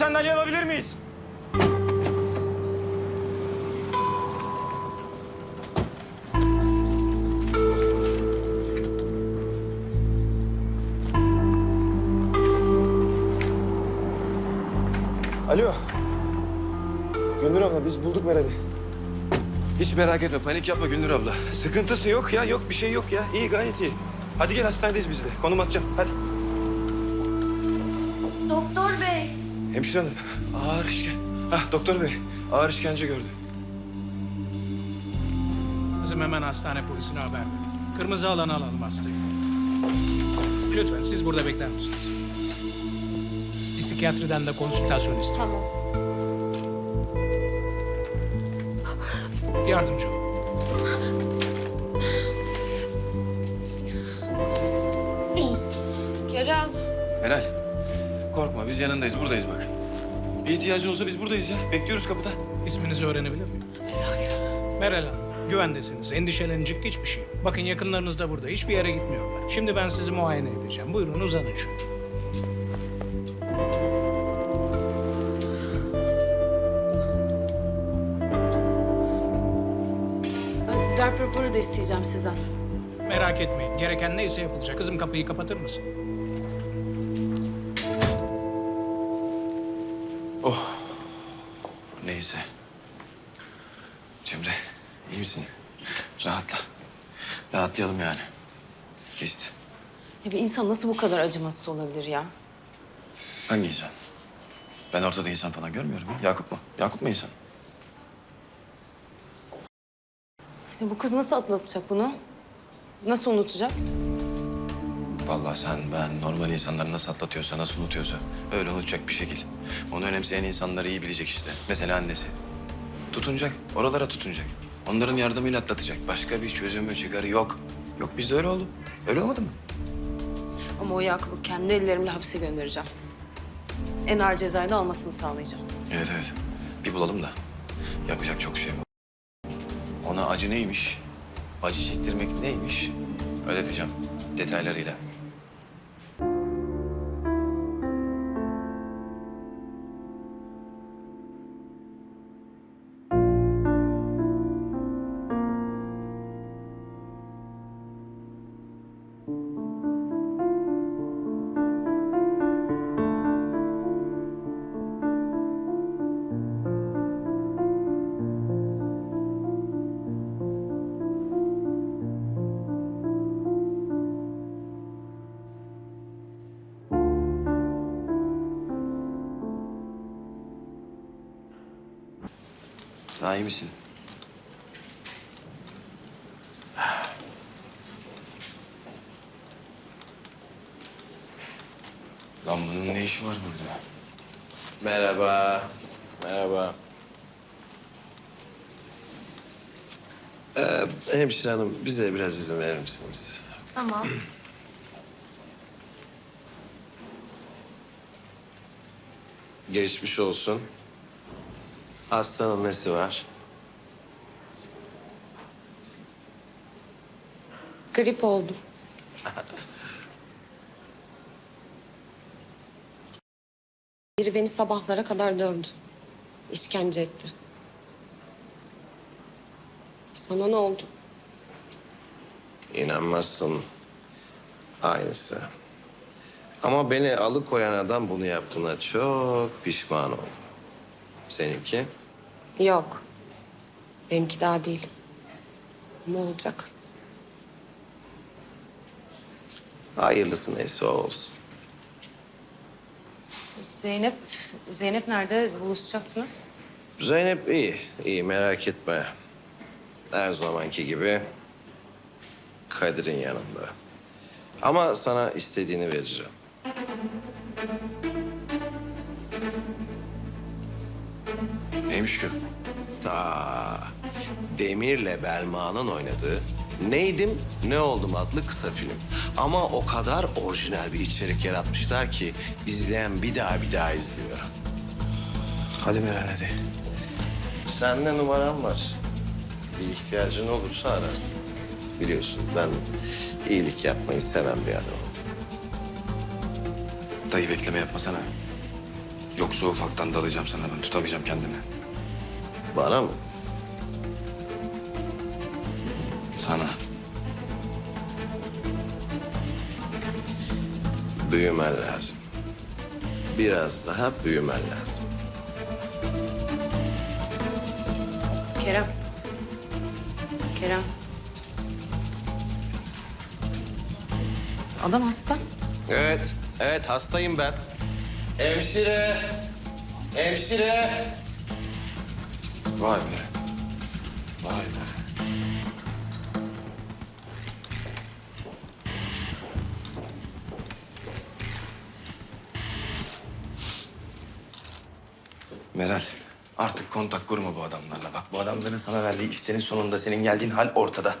sandalye alabilir miyiz? Alo. Gönül abla biz bulduk Meral'i. Hiç merak etme, panik yapma Gündür abla. Sıkıntısı yok ya, yok bir şey yok ya. İyi, gayet iyi. Hadi gel hastanedeyiz biz de. Konum atacağım, hadi. Hemşire hanım, ağır işkence. Hah, doktor bey, ağır işkence gördü. Kızım hemen hastane polisine haber verin. Kırmızı alana alalım hastayı. Lütfen siz burada bekler misiniz? Psikiyatriden de konsültasyon isteyin. Tamam. Yardımcı ol. Kerem. Meral, korkma biz yanındayız, buradayız bak. Bir ihtiyacın olsa biz buradayız ya. Bekliyoruz kapıda. İsminizi öğrenebilir miyim? Meral. Meral Hanım, güvendesiniz. Endişelenecek hiçbir şey yok. Bakın yakınlarınız da burada. Hiçbir yere gitmiyorlar. Şimdi ben sizi muayene edeceğim. Buyurun uzanın şöyle. Ben darp raporu da isteyeceğim sizden. Merak etmeyin. Gereken neyse yapılacak. Kızım kapıyı kapatır mısın? Misin? Rahatla. Rahatlayalım yani. Geçti. Ya bir insan nasıl bu kadar acımasız olabilir ya? Hangi insan? Ben ortada insan falan görmüyorum ya. Yakup mu? Yakup mu insan? ya? Bu kız nasıl atlatacak bunu? Nasıl unutacak? Vallahi sen, ben, normal insanları nasıl atlatıyorsa, nasıl unutuyorsa öyle unutacak bir şekil. Onu önemseyen insanları iyi bilecek işte. Mesela annesi. Tutunacak, oralara tutunacak. Onların yardımıyla atlatacak. Başka bir çözümü, çıkarı yok. Yok bizde öyle oldu. Öyle olmadı mı? Ama o Yakup'u kendi ellerimle hapse göndereceğim. En ağır cezayı da almasını sağlayacağım. Evet evet. Bir bulalım da. Yapacak çok şey var. Ona acı neymiş? Acı çektirmek neymiş? Öğreteceğim detaylarıyla. Daha iyi misin? Lan bunun ne işi var burada? Merhaba. Merhaba. Ee, hemşire hanım bize biraz izin verir misiniz? Tamam. Geçmiş olsun. Hastanın nesi var? Grip oldum. Biri beni sabahlara kadar dövdü. İşkence etti. Sana ne oldu? İnanmazsın. Aynısı. Ama beni alıkoyan adam bunu yaptığına çok pişman oldu. Seninki? Yok. Benimki daha değil. Ne olacak? Hayırlısı neyse o olsun. Zeynep, Zeynep nerede? Buluşacaktınız. Zeynep iyi, iyi merak etme. Her zamanki gibi Kadir'in yanında. Ama sana istediğini vereceğim. Neymiş ki? Aa, Demir'le Belma'nın oynadığı Neydim Ne Oldum adlı kısa film. Ama o kadar orijinal bir içerik yaratmışlar ki izleyen bir daha bir daha izliyor. Hadi Meral hadi. Sende numaram var. Bir ihtiyacın olursa ararsın. Biliyorsun ben iyilik yapmayı seven bir adamım. Dayı bekleme yapmasana. Yoksa ufaktan dalacağım sana ben tutamayacağım kendimi. Bana mı? Sana. Büyümen lazım. Biraz daha büyümen lazım. Kerem. Kerem. Adam hasta. Evet, evet hastayım ben. Hemşire, hemşire. Vay be. Vay be. Meral, artık kontak kurma bu adamlarla. Bak bu adamların sana verdiği işlerin sonunda senin geldiğin hal ortada.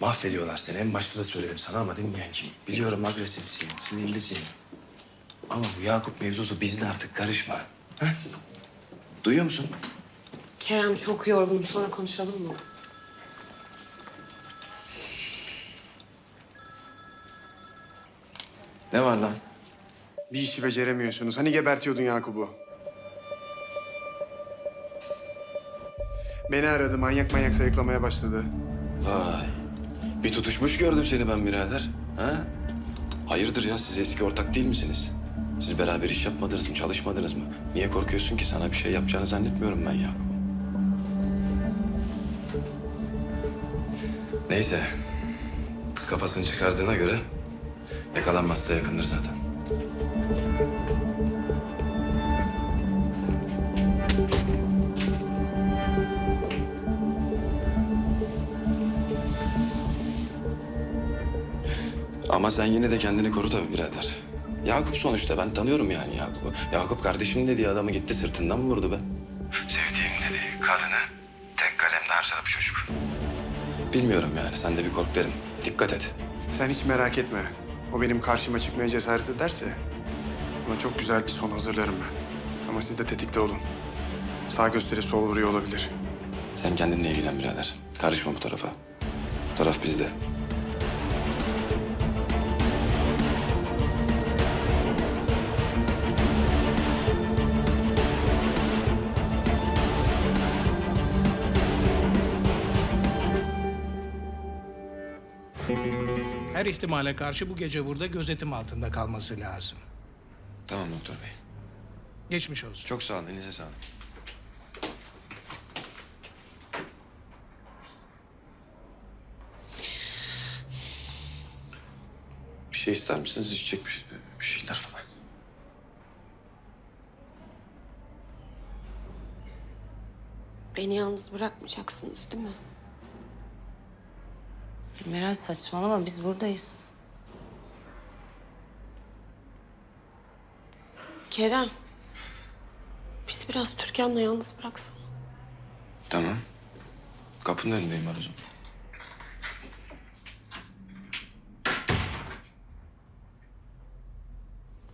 Mahvediyorlar seni. En başta da söyledim sana ama dinleyen kim? Biliyorum agresifsin, sinirlisin. Ama bu Yakup mevzusu bizde artık karışma. Ha? Duyuyor musun? Kerem çok yorgunum. Sonra konuşalım mı? Ne var lan? Bir işi beceremiyorsunuz. Hani gebertiyordun Yakup'u? Beni aradı. Manyak manyak sayıklamaya başladı. Vay. Bir tutuşmuş gördüm seni ben birader. Ha? Hayırdır ya siz eski ortak değil misiniz? Siz beraber iş yapmadınız mı, çalışmadınız mı? Niye korkuyorsun ki? Sana bir şey yapacağını zannetmiyorum ben Yakup. Neyse. Kafasını çıkardığına göre yakalanması da yakındır zaten. Ama sen yine de kendini koru tabii birader. Yakup sonuçta ben tanıyorum yani Yakup'u. Yakup kardeşim dediği adamı gitti sırtından mı vurdu be? Sevdiğim dediği kadını tek kalemle harcadı bu çocuk. Bilmiyorum yani sen de bir kork derim. Dikkat et. Sen hiç merak etme. O benim karşıma çıkmaya cesaret ederse... ...ona çok güzel bir son hazırlarım ben. Ama siz de tetikte olun. Sağ gösterip sol vuruyor olabilir. Sen kendinle ilgilen birader. Karışma bu tarafa. Bu taraf bizde. İhtimale karşı bu gece burada gözetim altında kalması lazım. Tamam doktor bey. Geçmiş olsun. Çok sağ olun. Elinize sağlık. Bir şey ister misiniz? İçecek bir, bir şeyler falan. Beni yalnız bırakmayacaksınız değil mi? Meral saçmalama biz buradayız. Kerem. Bizi biraz Türkan'la yalnız bıraksan. Tamam. Kapının önündeyim Aruzum.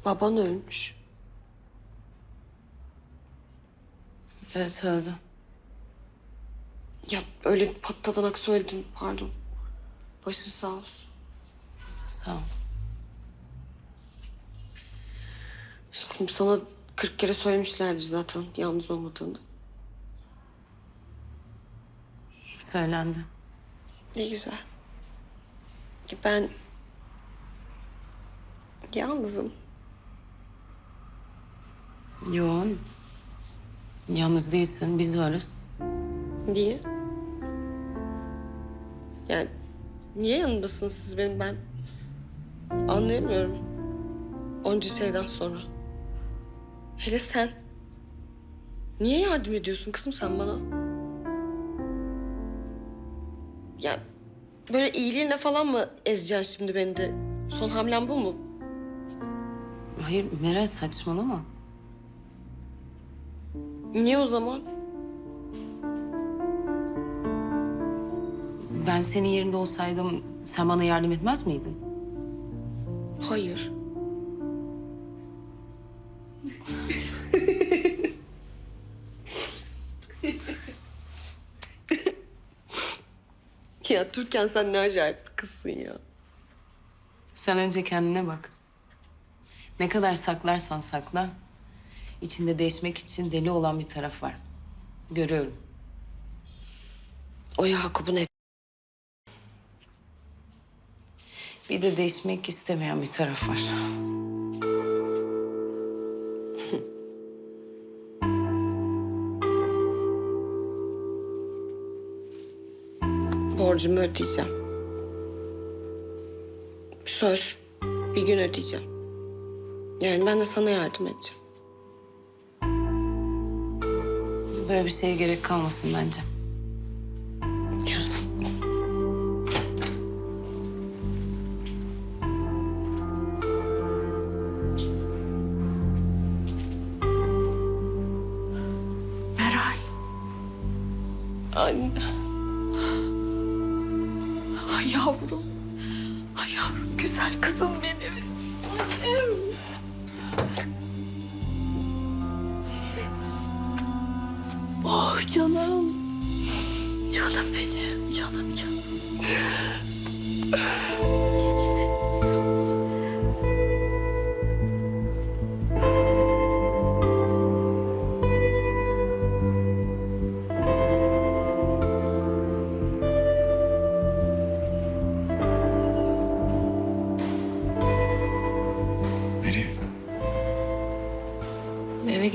Baban ölmüş. Evet öldü. Ya öyle patladanak söyledim pardon. Başın sağ olsun. Sağ ol. Şimdi sana kırk kere söylemişlerdir zaten yalnız olmadığını. Söylendi. Ne güzel. Ben yalnızım. Yoğun. Yalnız değilsin biz varız. Niye? Yani niye yanımdasınız siz benim ben? Anlayamıyorum. Onca şeyden sonra. Hele sen. Niye yardım ediyorsun kızım sen bana? Ya böyle iyiliğine falan mı ezeceksin şimdi beni de? Son hamlen bu mu? Hayır Meral saçmalama. Niye o zaman? Ben senin yerinde olsaydım sen bana yardım etmez miydin? Hayır. ya Türkan sen ne acayip bir kızsın ya. Sen önce kendine bak. Ne kadar saklarsan sakla içinde değişmek için deli olan bir taraf var. Görüyorum. O Yakup'un Bir de değişmek istemeyen bir taraf var. borcumu ödeyeceğim. Söz. Bir gün ödeyeceğim. Yani ben de sana yardım edeceğim. Böyle bir şeye gerek kalmasın bence.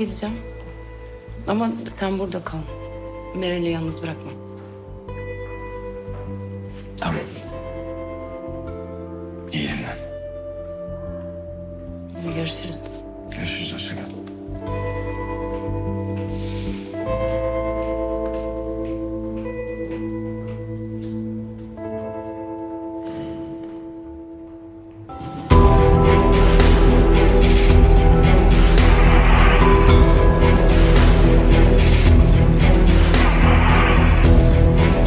Gideceğim. Ama sen burada kal. Meral'i yalnız bırakma. Tamam. İyi dinlen. Görüşürüz. Görüşürüz. Hoşça kal.